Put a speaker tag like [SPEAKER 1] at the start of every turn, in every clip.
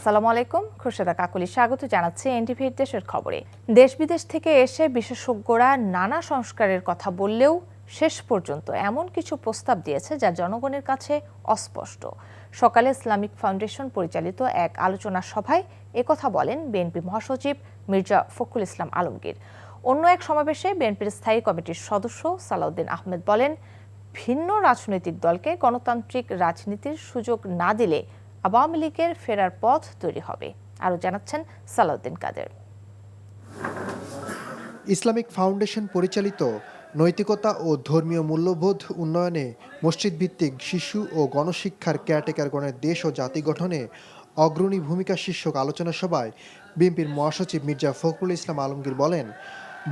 [SPEAKER 1] আসসালামু আলাইকুম। খুরশেদা কাকুলি স্বাগত জানাচ্ছি এনটিভির দেশের খবরে। দেশ বিদেশ থেকে এসে বিশেষজ্ঞরা নানা সংস্কারের কথা বললেও শেষ পর্যন্ত এমন কিছু প্রস্তাব দিয়েছে যা জনগণের কাছে অস্পষ্ট। সকালে ইসলামিক ফাউন্ডেশন পরিচালিত এক আলোচনা সভায় একথা বলেন বিএনপি মহাসচিব মির্জা ফখরুল ইসলাম আলমগীর। অন্য এক সমাবেশে বিএনপির স্থায়ী কমিটির সদস্য সালাউদ্দিন আহমেদ বলেন, ভিন্ন রাজনৈতিক দলকে গণতান্ত্রিক রাজনীতির সুযোগ না দিলে আওয়ামী লীগের ফেরার পথ তৈরি হবে। আরও জানাচ্ছেন সালাউদ্দিন কাদের।
[SPEAKER 2] ইসলামিক ফাউন্ডেশন পরিচালিত নৈতিকতা ও ধর্মীয় মূল্যবোধ উন্নয়নে মসজিদ ভিত্তিক শিশু ও গণশিক্ষার কেয়ারটেকারগণের দেশ ও জাতি গঠনে অগ্রণী ভূমিকা শীর্ষক আলোচনা সভায় বিএনপির মহাসচিব মির্জা ফখরুল ইসলাম আলমগীর বলেন,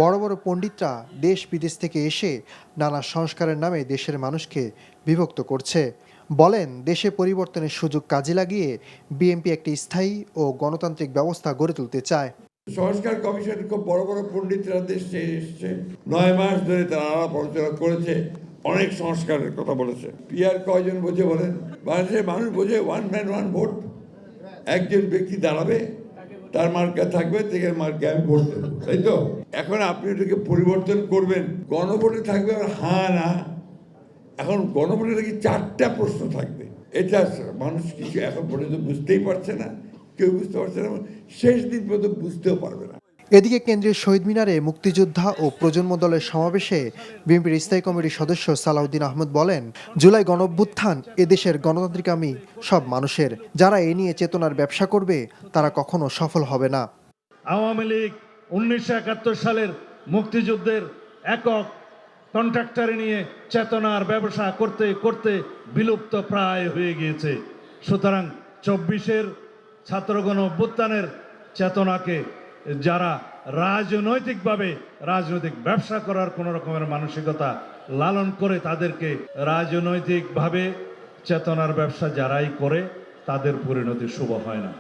[SPEAKER 2] বড় বড় পণ্ডিতরা দেশ বিদেশ থেকে এসে নানা সংস্কারের নামে দেশের মানুষকে বিভক্ত করছে। বলেন, দেশে পরিবর্তনের সুযোগ কাজে লাগিয়ে বিএনপি একটি স্থায়ী ও গণতান্ত্রিক ব্যবস্থা গড়ে তুলতে চায়।
[SPEAKER 3] সংস্কার কমিশন খুব বড় বড় পণ্ডিতরা দেশে এসছে। নয় মাস ধরে তারা আলাপ আলোচনা করেছে, অনেক সংস্কারের কথা বলেছে। পিয়ার কয়জন বোঝে বলেন? বাংলাদেশের মানুষ বোঝে ওয়ান ম্যান ওয়ান ভোট একজন ব্যক্তি দাঁড়াবে, তার মার্কা থাকবে থেকে মার্কে আমি ভোট দেবো, তাই তো? এখন আপনি এটাকে পরিবর্তন করবেন, গণভোটে থাকবে আর হ্যাঁ না। এখন গণভোটে নাকি চারটা প্রশ্ন থাকবে। এটা মানুষ কিছু এখন পর্যন্ত বুঝতেই পারছে না কেউ বুঝতে পারছে না শেষ দিন পর্যন্ত বুঝতেও পারবে না।
[SPEAKER 2] এদিকে কেন্দ্রীয় শহীদ মিনারে মুক্তিযোদ্ধা ও প্রজন্ম দলের সমাবেশে বিএনপির স্থায়ী কমিটির সদস্য সালাউদ্দিন আহমদ বলেন জুলাই গণঅভ্যুত্থান এদেশের গণতান্ত্রিকামী সব মানুষের। যারা এ নিয়ে চেতনার ব্যবসা করবে তারা কখনো সফল হবে না।
[SPEAKER 4] আওয়ামী লীগ উনিশশো একাত্তর সালের মুক্তিযুদ্ধের একক কন্ট্রাক্টরে নিয়ে চেতনার ব্যবসা করতে করতে বিলুপ্ত প্রায় হয়ে গিয়েছে। সুতরাং চব্বিশের ছাত্রগণ অভ্যুত্থানের চেতনাকে যারা রাজনৈতিকভাবে রাজনৈতিক ব্যবসা করার কোনো রকমের মানসিকতা লালন করে তাদেরকে রাজনৈতিকভাবে চেতনার ব্যবসা যারাই করে তাদের পরিণতি শুভ হয় না।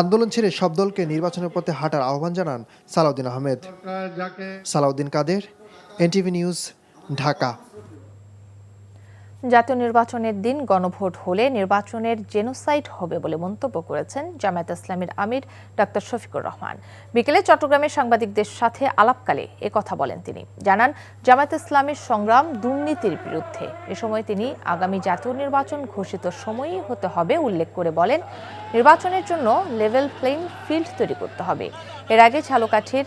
[SPEAKER 2] আন্দোলন ছেড়ে সব দলকে নির্বাচনের পথে হাঁটার আহ্বান জানান সালাউদ্দিন আহমেদ। সালাউদ্দিন কাদের? NTV news, Dhaka.
[SPEAKER 1] জাতীয় নির্বাচনের দিন গণভোট হলে নির্বাচনের জেনোসাইড হবে বলে মন্তব্য করেছেন জামায়াত ইসলামের আমির ডাক্তার শফিকুর রহমান। বিকেলে চট্টগ্রামের সাংবাদিকদের সাথে আলাপকালে এ কথা বলেন তিনি। জানান, জামায়াত ইসলামের সংগ্রাম দুর্নীতির বিরুদ্ধে। এ সময় তিনি, আগামী জাতীয় নির্বাচন ঘোষিত সময়ই হতে হবে উল্লেখ করে বলেন, নির্বাচনের জন্য লেভেল প্লেইং ফিল্ড তৈরি করতে হবে। এর আগে ঝালকাঠির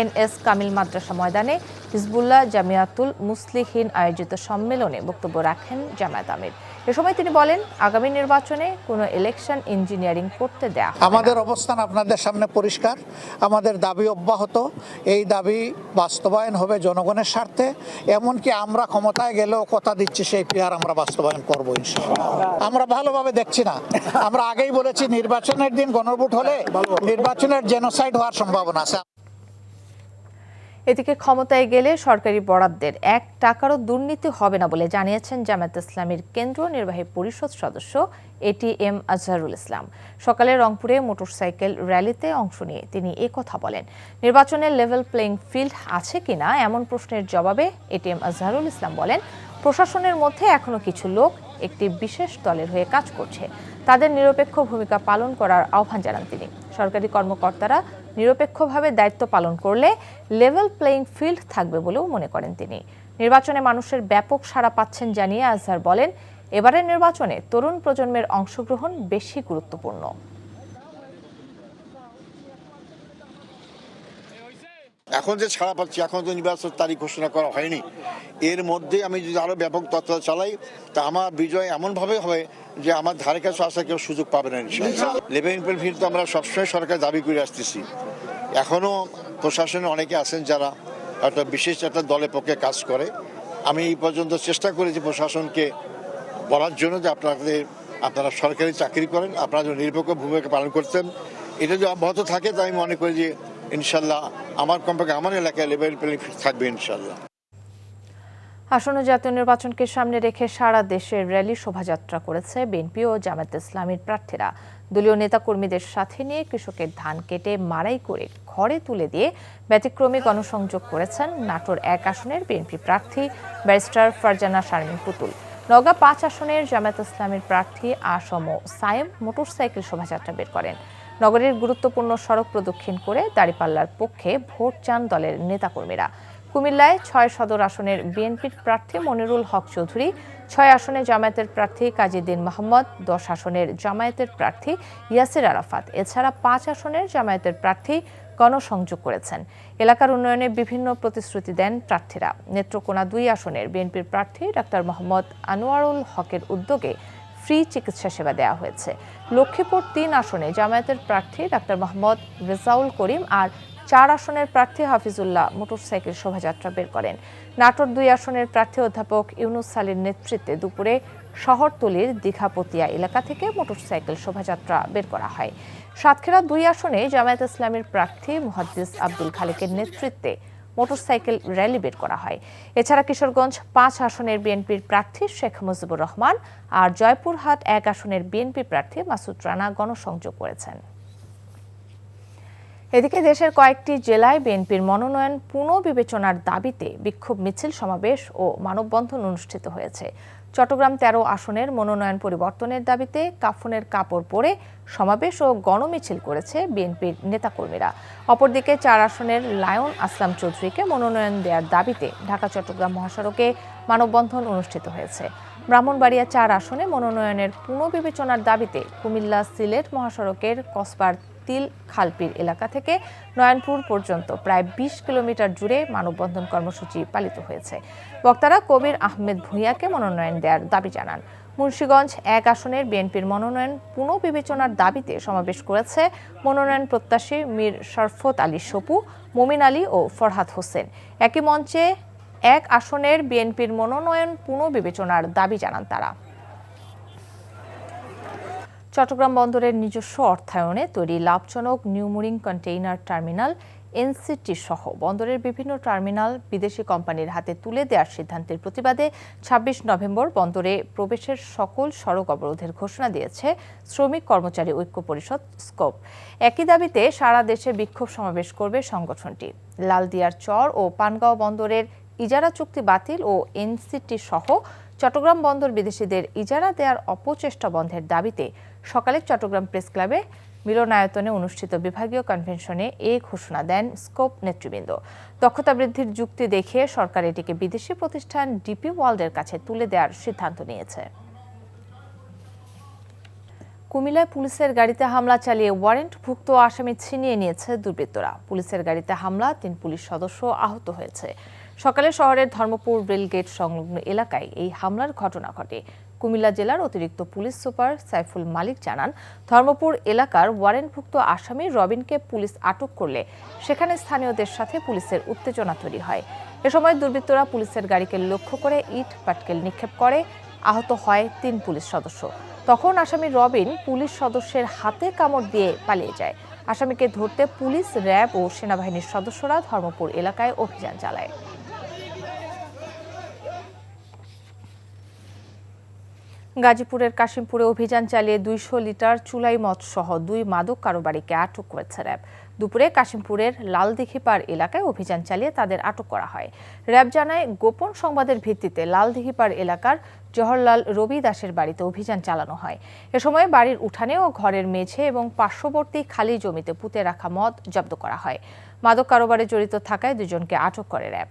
[SPEAKER 1] এনএস কামিল মাদ্রাসা ময়দানে হিজবুল্লাহ জামিয়াতুল মুসলিহীন আয়োজিত সম্মেলনে বক্তব্য রাখেন জামায়াত আমির। এ সময় তিনি বলেন, আগামী নির্বাচনে কোনো ইলেকশন ইঞ্জিনিয়ারিং করতে দেয়া
[SPEAKER 5] আমাদের অবস্থান আপনাদের সামনে পরিষ্কার। আমাদের দাবি অব্যাহত। এই দাবি বাস্তবায়ন হবে জনগণের স্বার্থে। এমনকি আমরা ক্ষমতায় গেলেও কথা দিচ্ছি, সেই পিয়ার আমরা বাস্তবায়ন করব আমরা ভালোভাবে দেখছি না। আমরা আগেই বলেছি, নির্বাচনের দিন গণভোট হলে নির্বাচনের জেনোসাইড হওয়ার সম্ভাবনা আছে।
[SPEAKER 1] এদিকে ক্ষমতায় গেলে সরকারি বরাদ্দের এক টাকারও দুর্নীতি হবে না বলে জানিয়েছেন জামায়াত ইসলামীর কেন্দ্রীয় নির্বাহী পরিষদ সদস্য এটিএম আজহারুল ইসলাম। সকালে রংপুরে মোটরসাইকেল র্যালিতে অংশ নিয়ে তিনি এ কথা বলেন। নির্বাচনের লেভেল প্লেইং ফিল্ড আছে কিনা এমন প্রশ্নের জবাবে এটিএম আজহারুল ইসলাম বলেন, প্রশাসনের মধ্যে এখনও কিছু লোক একটি বিশেষ দলের হয়ে কাজ করছে। তাদের নিরপেক্ষ ভূমিকা পালন করার আহ্বান জানান তিনি। সরকারি কর্মকর্তারা নিরপেক্ষভাবে দায়িত্ব পালন করলে লেভেল প্লেইং ফিল্ড থাকবে বলেও মনে করেন তিনি। নির্বাচনে মানুষের ব্যাপক সাড়া পাচ্ছেন জানিয়ে আজহার বলেন এবারের নির্বাচনে তরুণ প্রজন্মের অংশগ্রহণ বেশি গুরুত্বপূর্ণ।
[SPEAKER 6] এখন যে ছাড়া পাচ্ছি এখন তো নির্বাচন তারিখ ঘোষণা করা হয়নি। এর মধ্যে আমি যদি আরও ব্যাপক তত্ত্ব চালাই তা আমার বিজয় এমনভাবে হবে যে আমার ধারে কাছে আসা কেউ সুযোগ পাবে না লেভেল ফিল্ড তো আমরা সবসময় সরকার দাবি করে আসতেছি। এখনও প্রশাসনে অনেকে আছেন যারা একটা বিশেষ একটা দলের পক্ষে কাজ করে। আমি এই পর্যন্ত চেষ্টা করেছি প্রশাসনকে বলার জন্য যে আপনাদের আপনারা সরকারি চাকরি করেন, আপনারা যদি নিরপেক্ষ ভূমিকা পালন করতেন। এটা যদি অব্যাহত থাকে, তাই আমি মনে করি যে ইনশাল্লাহ আমার কমপক্ষে আমার এলাকায় লেভেল প্লেইং থাকবে ইনশাল্লাহ।
[SPEAKER 1] আসন্ন জাতীয় নির্বাচনকে সামনে রেখে সারা দেশে র্যালি শোভাযাত্রা করেছে বিএনপি ও জামায়াত ইসলামীর প্রার্থীরা। দলীয় নেতাকর্মীদের সাথে নিয়ে কৃষকের ধান কেটে মারাই করে ঘরে তুলে দিয়ে ব্যতিক্রমী গণসংযোগ করেছেন নাটোর এক আসনের বিএনপি প্রার্থী ব্যারিস্টার ফারজানা শারমিন পুতুল। নওগাঁ পাঁচ আসনের জামায়াত ইসলামের প্রার্থী আসম সায়েম মোটরসাইকেল শোভাযাত্রা বের করেন। নগরের গুরুত্বপূর্ণ সড়ক প্রদক্ষিণ করে দাঁড়িপাল্লার পক্ষে ভোট চান দলের নেতাকর্মীরা। কুমিল্লায় ছয় সদর আসনের বিএনপির প্রার্থী মনিরুল হক চৌধুরী, ছয় আসনে জামায়াতের প্রার্থী কাজীদ্দিন মোহাম্মদ, দশ আসনের জামায়াতের প্রার্থী ইয়াসির আরাফাত। এছাড়া পাঁচ আসনের জামায়াতের প্রার্থী গণসংযোগ করেছেন। এলাকার উন্নয়নে বিভিন্ন প্রতিশ্রুতি দেন প্রার্থীরা। নেত্রকোনা দুই আসনের বিএনপির প্রার্থী ডাক্তার মোহাম্মদ আনোয়ারুল হকের উদ্যোগে ফ্রি চিকিৎসা সেবা দেওয়া হয়েছে। লক্ষ্মীপুর তিন আসনে জামায়াতের প্রার্থী ডাক্তার মোহাম্মদ রেজাউল করিম আর চার আসনের প্রার্থী হাফিজুল্লাহ মোটরসাইকেল শোভাযাত্রা বের করেন। নাটোর দুই আসনের প্রার্থী অধ্যাপক ইউনুস সালির নেতৃত্বে দুপুরে শহরতলির দীঘাপতিয়া এলাকা থেকে মোটরসাইকেল শোভাযাত্রা বের করা হয়। সাতক্ষীরা দুই আসনে জামায়াত ইসলামের প্রার্থী মুহাদ্দিস আব্দুল খালেকের নেতৃত্বে মোটরসাইকেল র্যালি বের করা হয়। এছাড়া কিশোরগঞ্জ পাঁচ আসনের বিএনপির প্রার্থী শেখ মুজিবুর রহমান আর জয়পুরহাট এক আসনের বিএনপি প্রার্থী মাসুদ রানা গণসংযোগ করেছেন। এদিকে দেশের কয়েকটি জেলায় বিএনপির মনোনয়ন পুনঃবিবেচনার দাবিতে বিক্ষোভ মিছিল সমাবেশ ও মানববন্ধন অনুষ্ঠিত হয়েছে। চট্টগ্রাম তেরো আসনের মনোনয়ন পরিবর্তনের দাবিতে কাফনের কাপড় পরে সমাবেশ ও গণমিছিল করেছে বিএনপির নেতাকর্মীরা। অপরদিকে চার আসনের লায়ন আসলাম চৌধুরীকে মনোনয়ন দেওয়ার দাবিতে ঢাকা, চট্টগ্রাম মহাসড়কে মানববন্ধন অনুষ্ঠিত হয়েছে। ব্রাহ্মণবাড়িয়া চার আসনে মনোনয়নের পুনঃবিবেচনার দাবিতে কুমিল্লা সিলেট মহাসড়কের কসবার তিল খালপির এলাকা থেকে নয়নপুর পর্যন্ত, প্রায় বিশ কিলোমিটার জুড়ে মানববন্ধন কর্মসূচি পালিত হয়েছে। বক্তারা কবির আহমেদ ভূঁইয়াকে মনোনয়ন দেওয়ার দাবি জানান। মুন্সীগঞ্জ এক আসনের বিএনপির মনোনয়ন পুনঃবিবেচনার দাবিতে সমাবেশ করেছে মনোনয়ন প্রত্যাশী মীর শরফত আলী সপু, মমিন আলী ও ফরহাদ হোসেন। একই মঞ্চে এক আসনের বিএনপির মনোনয়ন পুনঃবিবেচনার দাবি জানান তারা। চট্টগ্রাম বন্দরের নিজস্ব অর্থায়নে তৈরি লাভজনক নিউমুরিং কন্টেইনার টার্মিনাল এনসিটি সহ বন্দরের বিভিন্ন টার্মিনাল বিদেশি কোম্পানির হাতে তুলে দেওয়ার সিদ্ধান্তের প্রতিবাদে ২৬ নভেম্বর বন্দরে প্রবেশের সকল সড়ক অবরোধের ঘোষণা দিয়েছে শ্রমিক কর্মচারী ঐক্য পরিষদ স্কোপ। একই দাবিতে সারা দেশে বিক্ষোভ সমাবেশ করবে সংগঠনটি। লালদিয়ার চর ও পানগাঁও বন্দরের ইজারা চুক্তি বাতিল ও এনসিটি সহ চট্টগ্রাম বন্দর বিদেশিদের ইজারা দেওয়ার অপচেষ্টা বন্ধের দাবিতে সকালে চট্টগ্রাম প্রেস ক্লাবে মিলনায়তনে অনুষ্ঠিত বিভাগীয় কনভেনশনে এ ঘোষণা দেন স্কোপ নেতৃবৃন্দ। দক্ষতা বৃদ্ধির যুক্তি দেখিয়ে সরকার এটিকে বিদেশি প্রতিষ্ঠান ডিপি ওয়ার্ল্ডের কাছে তুলে দেওয়ার সিদ্ধান্ত নিয়েছে। কুমিল্লায় পুলিশের গাড়িতে হামলা চালিয়ে ওয়ারেন্টভুক্ত আসামি ছিনিয়ে নিয়েছে দুর্বৃত্তরা। পুলিশের গাড়িতে হামলা, তিন পুলিশ সদস্য আহত হয়েছে। সকালে শহরের ধর্মপুর রেলগেট সংলগ্ন এলাকায় এই হামলার ঘটনা ঘটে। কুমিল্লা জেলার অতিরিক্ত পুলিশ সুপার সাইফুল মালিক জানান, ধর্মপুর এলাকার ওয়ারেন্টভুক্ত আসামি রবিনকে পুলিশ আটক করলে সেখানে স্থানীয়দের সাথে পুলিশের উত্তেজনা তৈরি হয়। এ সময় দুর্বৃত্তরা পুলিশের গাড়িকে লক্ষ্য করে ইট, পাটকেল নিক্ষেপ করে। আহত হয় তিন পুলিশ সদস্য। তখন আসামি রবিন পুলিশ সদস্যের হাতে কামড় দিয়ে পালিয়ে যায়। আসামিকে ধরতে পুলিশ, র্যাব ও সেনাবাহিনীর সদস্যরা ধর্মপুর এলাকায় অভিযান চালায়। গাজীপুরের কাশিমপুরে অভিযান চালিয়ে দুইশো লিটার চুলাই মদ সহ দুই মাদক কারোবারিকে আটক করেছে র্যাব। দুপুরে কাশিমপুরের লালদিঘিপাড় এলাকায় অভিযান চালিয়ে তাদের আটক করা হয়। র্যাব জানায়, গোপন সংবাদের ভিত্তিতে লালদিঘিপাড় এলাকার জওহরলাল রবি দাসের বাড়িতে অভিযান চালানো হয়। এ সময় বাড়ির উঠানে ও ঘরের মেঝে এবং পার্শ্ববর্তী খালি জমিতে পুঁতে রাখা মদ জব্দ করা হয়। মাদক কারোবারে জড়িত থাকায় দুজনকে আটক করে র্যাব।